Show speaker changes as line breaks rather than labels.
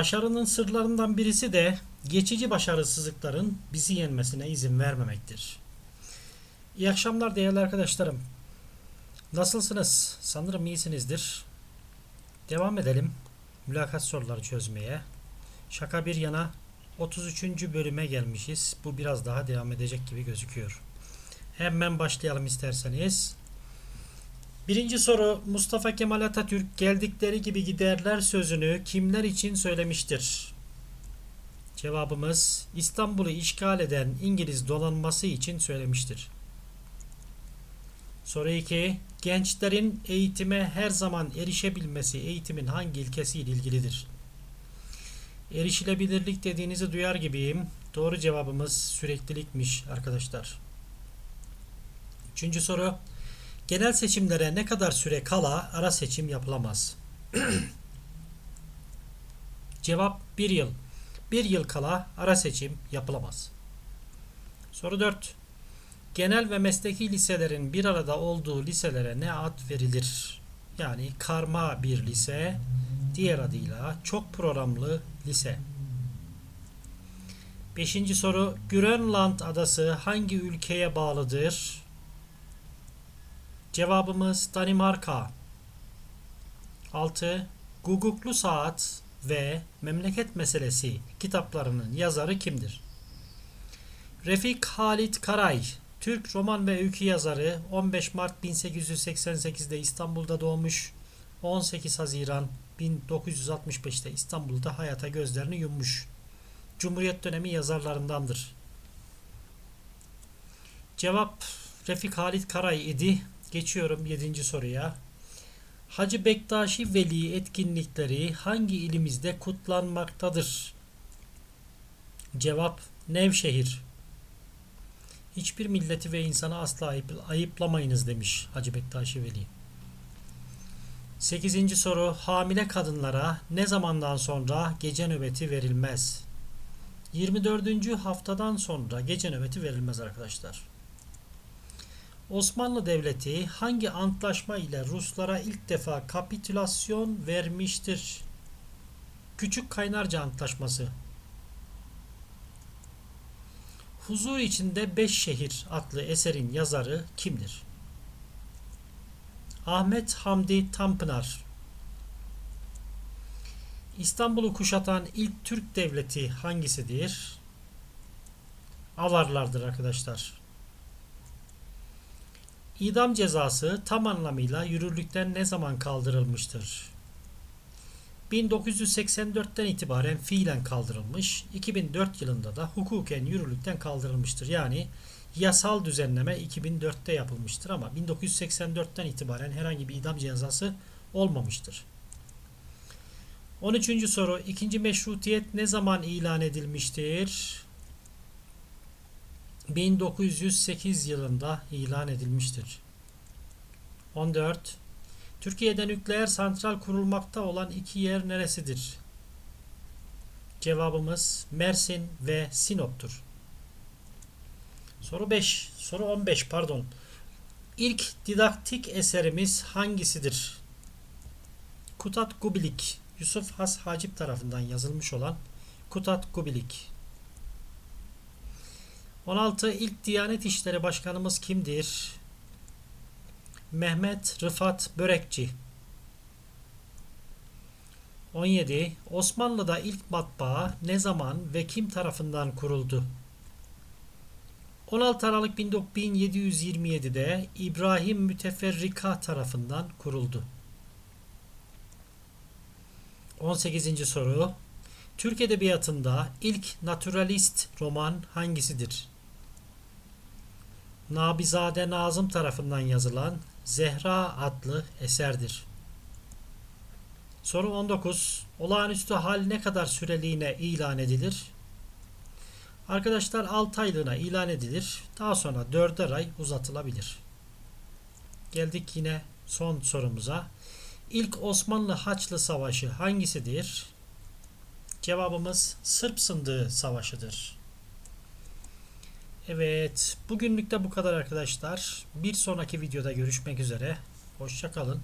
Başarının sırlarından birisi de geçici başarısızlıkların bizi yenmesine izin vermemektir. İyi akşamlar değerli arkadaşlarım. Nasılsınız? Sanırım iyisinizdir. Devam edelim mülakat soruları çözmeye. Şaka bir yana 33. bölüme gelmişiz. Bu biraz daha devam edecek gibi gözüküyor. Hemen başlayalım isterseniz. Birinci soru Mustafa Kemal Atatürk geldikleri gibi giderler sözünü kimler için söylemiştir? Cevabımız İstanbul'u işgal eden İngiliz donanması için söylemiştir. Soru 2. Gençlerin eğitime her zaman erişebilmesi eğitimin hangi ilkesiyle ilgilidir? Erişilebilirlik dediğinizi duyar gibiyim. Doğru cevabımız süreklilikmiş arkadaşlar. Üçüncü soru. Genel seçimlere ne kadar süre kala ara seçim yapılamaz? Cevap 1 yıl. 1 yıl kala ara seçim yapılamaz. Soru 4. Genel ve mesleki liselerin bir arada olduğu liselere ne ad verilir? Yani karma bir lise, diğer adıyla çok programlı lise. Beşinci soru. Grönland adası hangi ülkeye bağlıdır? Cevabımız Danimarka. 6. Guguklu Saat ve Memleket Meselesi kitaplarının yazarı kimdir? Refik Halit Karay, Türk roman ve öykü yazarı 15 Mart 1888'de İstanbul'da doğmuş. 18 Haziran 1965'te İstanbul'da hayata gözlerini yummuş. Cumhuriyet dönemi yazarlarındandır. Cevap Refik Halit Karay idi. Geçiyorum 7. soruya. Hacı Bektaşi Veli etkinlikleri hangi ilimizde kutlanmaktadır? Cevap Nevşehir. Hiçbir milleti ve insanı asla ayıp, ayıplamayınız demiş Hacı Bektaşi Veli. 8. soru hamile kadınlara ne zamandan sonra gece nöbeti verilmez? 24. haftadan sonra gece nöbeti verilmez arkadaşlar. Osmanlı Devleti hangi antlaşma ile Ruslara ilk defa kapitülasyon vermiştir? Küçük Kaynarca Antlaşması. Huzur içinde Beş Şehir adlı eserin yazarı kimdir? Ahmet Hamdi Tanpınar. İstanbul'u kuşatan ilk Türk devleti hangisidir? Avarlardır arkadaşlar. İdam cezası tam anlamıyla yürürlükten ne zaman kaldırılmıştır? 1984'ten itibaren fiilen kaldırılmış, 2004 yılında da hukuken yürürlükten kaldırılmıştır. Yani yasal düzenleme 2004'te yapılmıştır ama 1984'ten itibaren herhangi bir idam cezası olmamıştır. 13. soru. İkinci meşrutiyet ne zaman ilan edilmiştir? 1908 yılında ilan edilmiştir. 14. Türkiye'de nükleer santral kurulmakta olan iki yer neresidir? Cevabımız Mersin ve Sinop'tur. Soru 5. Soru 15 pardon. İlk didaktik eserimiz hangisidir? Kutat Gubilik. Yusuf Has Hacip tarafından yazılmış olan Kutat Gubilik. 16. İlk Diyanet İşleri Başkanımız kimdir? Mehmet Rıfat Börekçi. 17. Osmanlı'da ilk matbaa ne zaman ve kim tarafından kuruldu? 16 Aralık 1727'de İbrahim Müteferrika tarafından kuruldu. 18. soru. Türk Edebiyatı'nda ilk naturalist roman hangisidir? Nabizade Nazım tarafından yazılan Zehra adlı eserdir. Soru 19. Olağanüstü hal ne kadar süreliğine ilan edilir? Arkadaşlar 6 aylığına ilan edilir. Daha sonra 4'er ay uzatılabilir. Geldik yine son sorumuza. İlk Osmanlı Haçlı Savaşı hangisidir? Cevabımız Sırp Sındığı Savaşı'dır. Evet, bugünlük de bu kadar arkadaşlar. Bir sonraki videoda görüşmek üzere. Hoşçakalın.